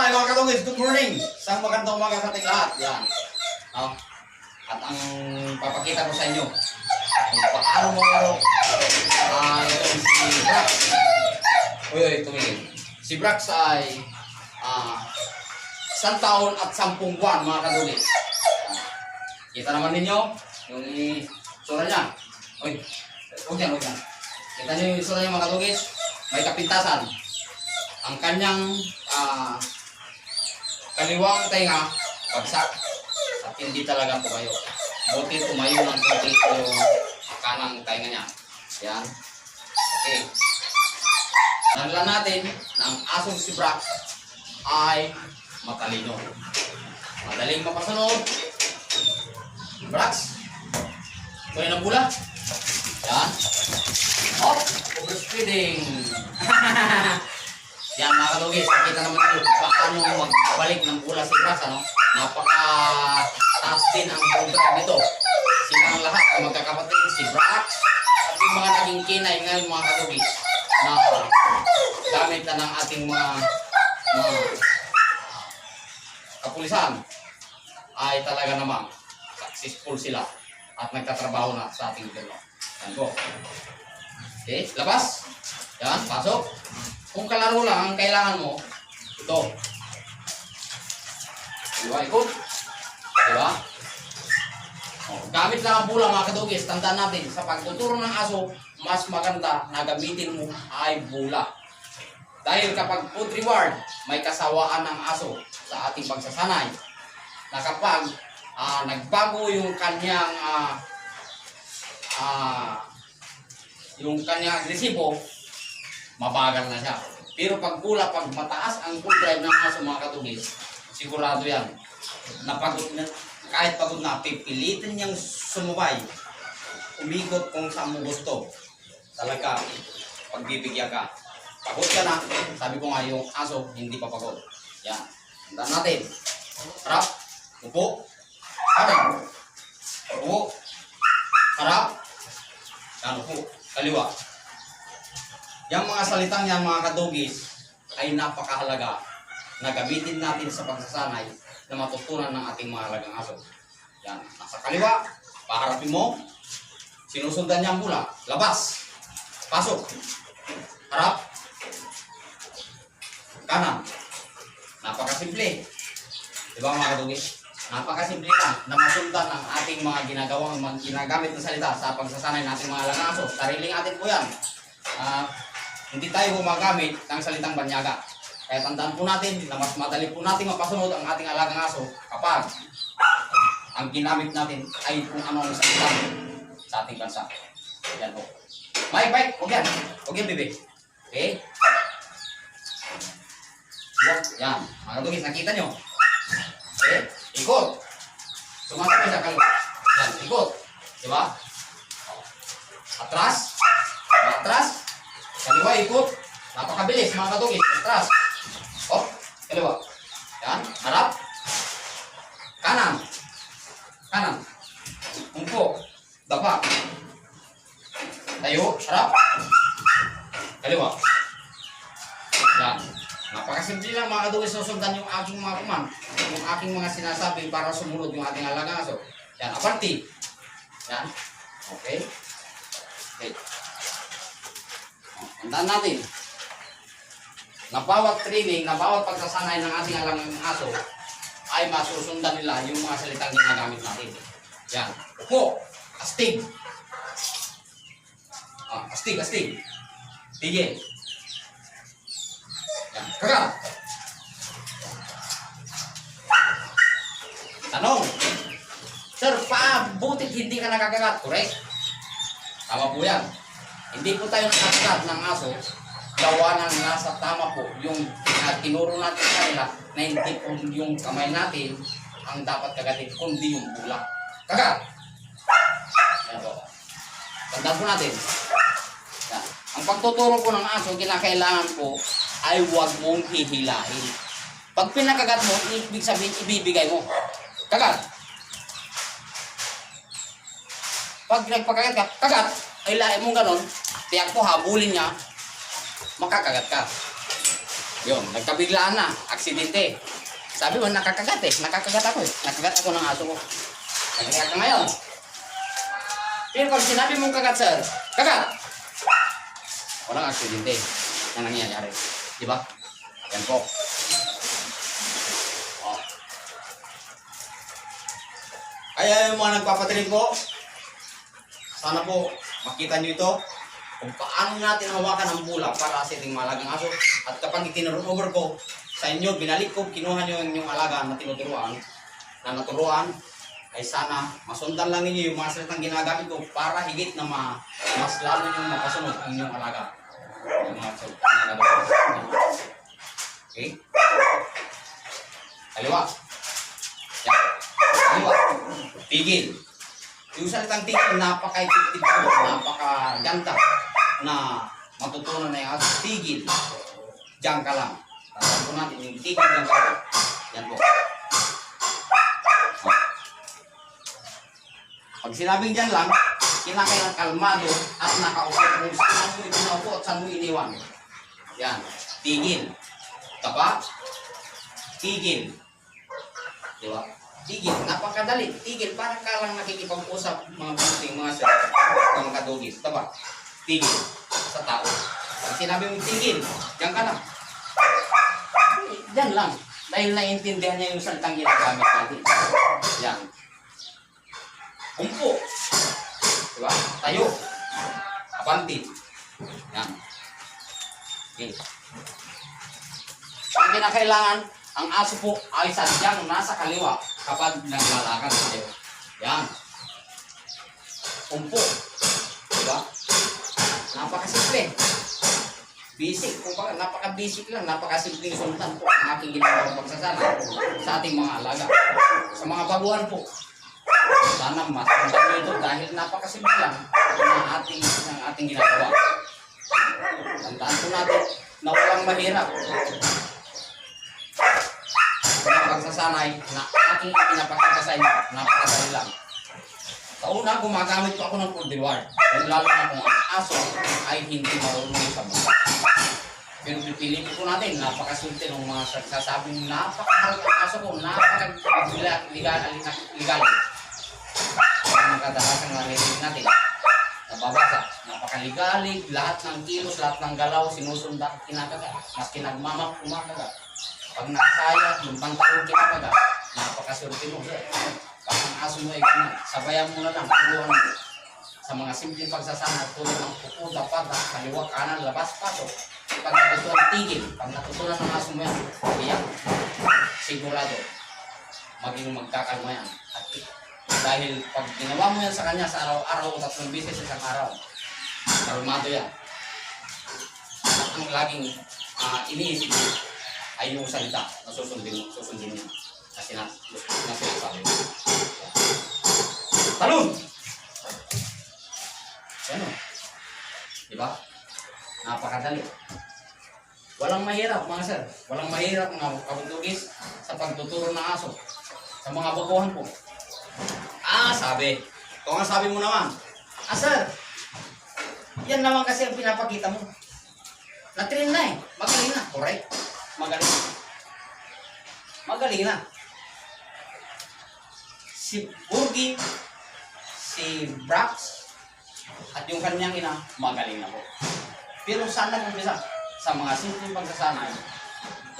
Hi mga katungis, good morning! Isang magandang umaga sa ating lahat. Yan. No? At ang papakita ko sa inyo kung paano mo ah itong si Brax. Uy, uy, tumingin. Si Brax ay ah isang taon at sampung buwan mga katungis. Kita naman ninyo yung sura niya. Uy, huwag yan, huwag yan. Kita niyo yung sura niya mga katungis. May kapintasan. Ang kanyang ah kaliwang tainga, bagsak. At hindi talaga tumayo. Buti tumayo ng konti yung kanang tainga niya. Yan. Okay. Nagla natin na ang asong si Brax ay matalino. Madaling mapasunod. Brax, ito yung nabula. Yan. Hop, overspeeding. Yan mga kalugis, nakita naman nyo paano magbalik ng bula si Brax, ano? Napaka taas din ang program nito. Silang lahat ng magkakapatid, si Brax, at yung mga naging kinay ngayon mga kalugis, na gamit na ng ating mga, mga kapulisan, ay talaga namang successful sila at nagtatrabaho na sa ating gobyerno. Yan po. Okay, labas. Yan, pasok. Kung kalaro lang ang kailangan mo, ito. Diba, ikot? Diba? Oh, gamit lang ang bula mga kadugis, tandaan natin, sa pagtuturo ng aso, mas maganda na gamitin mo ay bula. Dahil kapag food reward, may kasawaan ng aso sa ating pagsasanay. Na kapag ah, nagbago yung kanyang ah, ah, yung kanyang agresibo, mabagal na siya. Pero pag pula, pag mataas ang full drive ng aso mga katugis, sigurado yan. Napagod na, kahit pagod na, pipilitin niyang sumubay. Umikot kung saan mo gusto. Talaga, pagbibigyan ka. Pagod ka na, sabi ko nga yung aso, hindi pa pagod. Yan. Tandaan natin. Harap. Upo. Harap. Upo. Harap. Yan, upo. Kaliwa. Yung mga salitang yan mga kadugis ay napakahalaga na gamitin natin sa pagsasanay na matutunan ng ating mga halagang aso. Yan, nasa kaliwa, paharapin mo, sinusundan niya ang bula, labas, pasok, harap, kanan. Napakasimple. Di ba mga kadugis? Napakasimple lang na masundan ang ating mga ginagawang mga ginagamit na salita sa pagsasanay nating mga halagang aso. Sariling atin po yan. Ah, hindi tayo gumagamit ng salitang banyaga. Kaya tandaan po natin na mas madali po natin mapasunod ang ating alagang aso kapag ang ginamit natin ay kung ano ang salita sa ating bansa. Yan po. Mike, Mike, huwag yan. Huwag yan, bebe. Okay? Yan. Mga kadugis, nakita nyo? Okay? Ikot. Sumasabay sa kaliwa. Yan, ikot. Di ba? Atras. Atras. Kaliwa, ikot. Napakabilis, mga kadugis. Atras. Oh, kaliwa. Yan, harap. Kanan. Kanan. Umpo. Dapa. Tayo, harap. Kaliwa. Yan. Napakasimple lang mga kadugis susundan yung aking mga kuman. Yung aking mga sinasabi para sumunod yung ating alagang aso. Yan, aparti. Yan. Okay. Oh, Tandaan natin na bawat training, na bawat pagsasanay ng ating alagang aso ay masusundan nila yung mga salitang ginagamit natin. Yan. Upo. Astig. Ah, astig, astig. Tigil. Yan. Kagat. Tanong. Sir, paabutit hindi ka nakakagat, correct? Tama po yan. Hindi po tayo nakakagat ng aso gawa ng nasa tama po yung uh, tinuro natin sa kanila na hindi po yung kamay natin ang dapat kagatin, kundi yung bulak. Kagat! Yan. Tandaan po natin. Ang pagtuturo po ng aso, kinakailangan po ay huwag mong hihilahin. Pag pinakagat mo, ibig sabihin, ibibigay mo. Kagat! Pag nagpakagat ka, kagat! Ay lahi mo ganon, tiyak po habulin niya, makakagat ka. Yun, nagkabiglaan na, aksidente. Sabi mo, nakakagat eh. Nakakagat ako eh. Nakagat ako ng aso ko. Nakagat ka ngayon. Pero pag sinabi mong kagat, sir, kagat! Walang aksidente na nangyayari. Di ba? Yan po. Oh. Kaya yung mga nagpapatrip ko, sana po makita nyo ito kung paano natin hawakan ang bulak para sa ating malagang aso. At kapag itinurn over ko sa inyo, binalik ko, kinuha nyo yung alaga na tinuturuan, na naturuan, ay sana masundan lang ninyo yung mga salitang ginagamit ko para higit na ma, mas lalo nyo makasunod ang inyong alaga. Yung mga gagawin. Okay? Kaliwa. Yan. Kaliwa. Tigil. Yung salitang tigil, napaka-effective po, napaka-ganda na matutunan na yung aso. Tigil. Diyan ka lang. Tandaan po natin yung tigil diyan ka lang. Yan po. Pag sinabing dyan lang, kinakailangan kalmado at nakaupo kung saan mo itinaupo at saan mo iniwan. Yan. Tigil. Tapa. Tigil. Di ba? Tigil. Napakadali. Tigil. Parang ka lang nakikipag-usap mga bunting, mga sir, mga kadugis. Tapa. Tigil. Sa tao. Pag sinabi mo tigil, diyan ka lang. Diyan lang. Dahil naiintindihan niya yung salitang ginagamit natin. Yan. Umpo. Diba? Tayo. Abanti. Yan. Okay. Ang kinakailangan, ang aso po ay sadyang nasa kaliwa kapag naglalakad tayo. Yan. Umpo. Diba? Napakasimple. Basic. Kung baka, napaka-basic lang, napakasimpleng sultan po ang aking ginagawang pagsasama sa ating mga alaga. Sa mga baguhan po, sana mas maganda ito dahil napakasimple lang ng ating, ng ating ginagawa. Tandaan po natin na walang mahirap. Pagsasanay na aking ipinapakita sa inyo, napakadali lang. Sa una, gumagamit po ako ng. Kung lalo na kung ang aso ay hindi marunong sa mga. Pero pipili po natin, napakasimple ng mga sagsasabing napakaharap ang aso ko, napakaligal, ligal, ligal. Ang kadalasan narinig natin. Nababasa, napakaligalig, lahat ng kilos, lahat ng galaw, sinusundan, kinakagat. Mas kinagmamak, kumakagat. Pag nakasaya, yung pantalon kinakagat, napakasurti mo. Pag ang aso mo ay ganun, sabayan mo na lang, tulungan mo. Sa mga simpleng pagsasana, tulad ng kuko, dapat, kaliwa, kanan, labas, pasok. Pag natutunan tigil, pag natutunan ng aso mo yan, iyak, sigurado, maging magkakalma yan. At dahil pag ginawa mo yan sa kanya sa araw-araw, tatlong beses sa isang araw, kalmado yan. At ang laging ah, iniisip ay yung salita na susundin mo, susundin niya. Na, na sinasabi mo. Talon! Yan o. Diba? Napakadali. Walang mahirap mga sir. Walang mahirap mga kabundugis sa pagtuturo ng aso. Sa mga baguhan po. Ah, sabi. Ito nga sabi mo naman. Ah, sir. Yan naman kasi ang pinapakita mo. Na-train na eh. Magaling na. Correct. Magaling. Magaling na. Si Burgi, si Brax, at yung kanyang ina, magaling na po. Pero saan nag-umpisa? Sa mga simpleng pagsasanay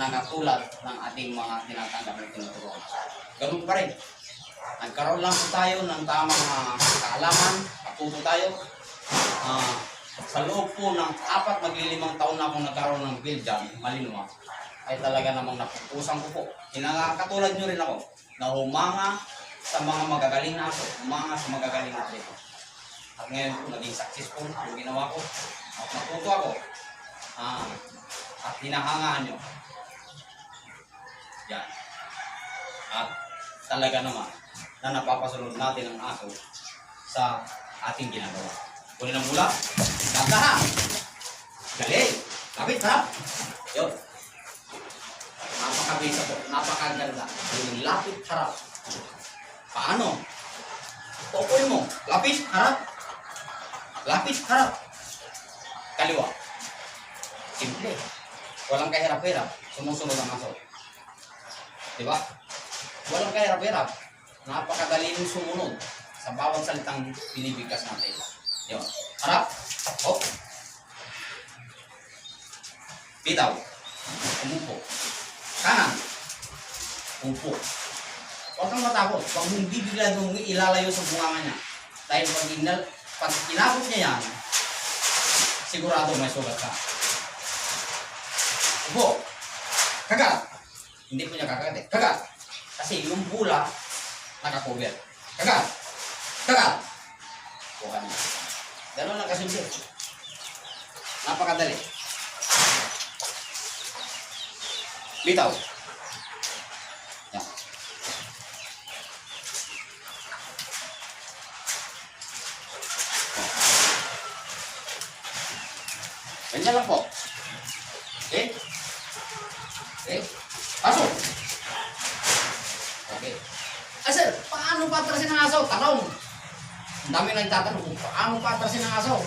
na katulad ng ating mga tinatanggap ng tinuturuan. Ganun pa rin. Nagkaroon lang tayo ng tamang uh, kaalaman, patuto tayo. Ah, sa loob po ng apat maglilimang taon na akong nagkaroon ng build dyan, malinwa, ay talaga namang napupusan ko po. Kinakatulad nyo rin ako na humanga sa mga magagaling na aso, humanga sa magagaling na atleta. At ngayon po, naging successful yung ginawa ko. At natuto ako. Ah, at hinahangaan nyo. Yan. At talaga naman na napapasunod natin ang aso sa ating ginagawa. Kunin ang mula. Ganda ha! Galing! Kapit ha! Yun. Napakabisa po. Napakaganda. Yung lapit harap. Paano? Tukoy mo. Lapis, harap. Lapis, harap. Kaliwa. Simple. Walang kahirap-hirap. Sumusunod ang aso. Di ba? Walang kahirap-hirap. Napakadali ng sumunod sa bawat salitang binibigkas natin. Yun. Harap. Hop. Bitaw. Umupo. Kanan. Upo. Huwag kang matakot. Huwag mong bibigla nung ilalayo sa bunganga niya. Dahil pag, inal, pag inabot niya yan, sigurado may sugat ka. Upo. Kagat. Hindi po niya kakagat eh. Kagat. Kasi yung bula, nakakover. Kagat. Kagat. Kuha niya. Ganun lang kasimple. Napakadali. Bitaw. Yan. Ganyan lang po. Okay? Okay? Pasok! Okay. Ah, sir, paano patrasin ang aso? Tanong. Ang dami nagtatanong kung paano patrasin ang aso.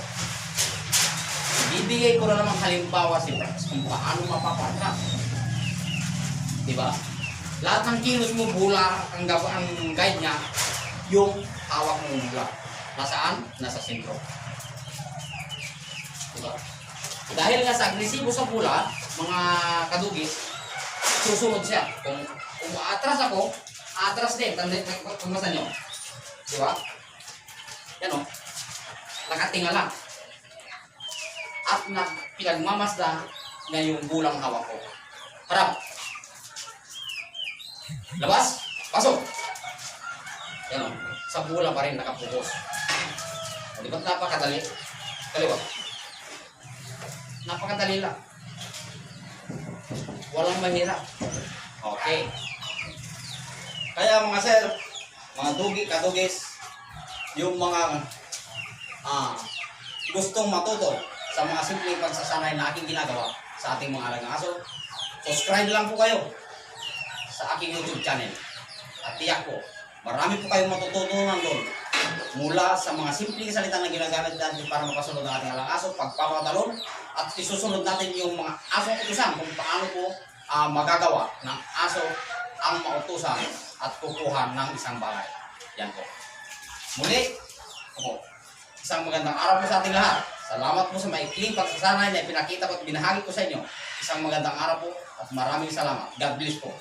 Bibigay ko na namang halimbawa si Prax kung paano mapapatras. Diba? Lahat ng kilos mo bula, ang, ang guide niya, yung hawak mo bula. Nasaan? Nasa sentro. Diba? Dahil nga sa agresibo sa bula, mga kadugis, susunod siya. Kung, kung ako, atras din. Tanda, pagmasa nyo. Di ba? Yan o. Nakatinga lang. At na, pinagmamasda na yung bulang hawak ko. Harap. Labas. Pasok. Yan o. Sa bula pa rin nakapokus. O, di ba't napakadali? Kaliwa. Napakadali lang. Walang mahirap. Okay. Kaya mga sir, mga dugi, kadugis, yung mga ah, gustong matuto sa mga simpleng pagsasanay na aking ginagawa sa ating mga alagang aso, subscribe lang po kayo sa aking YouTube channel. At tiyak po, marami po kayong matututunan doon mula sa mga simpleng salita na ginagamit natin para mapasunod ang ating aso, pagpapatalon, at isusunod natin yung mga asong utusan kung paano po ah, magagawa ng aso ang mautusan at kukuha ng isang bagay. Yan po. Muli, ako, isang magandang araw po sa ating lahat. Salamat po sa maikling pagsasanay na pinakita ko at binahagi ko sa inyo. Isang magandang araw po at maraming salamat. God bless po.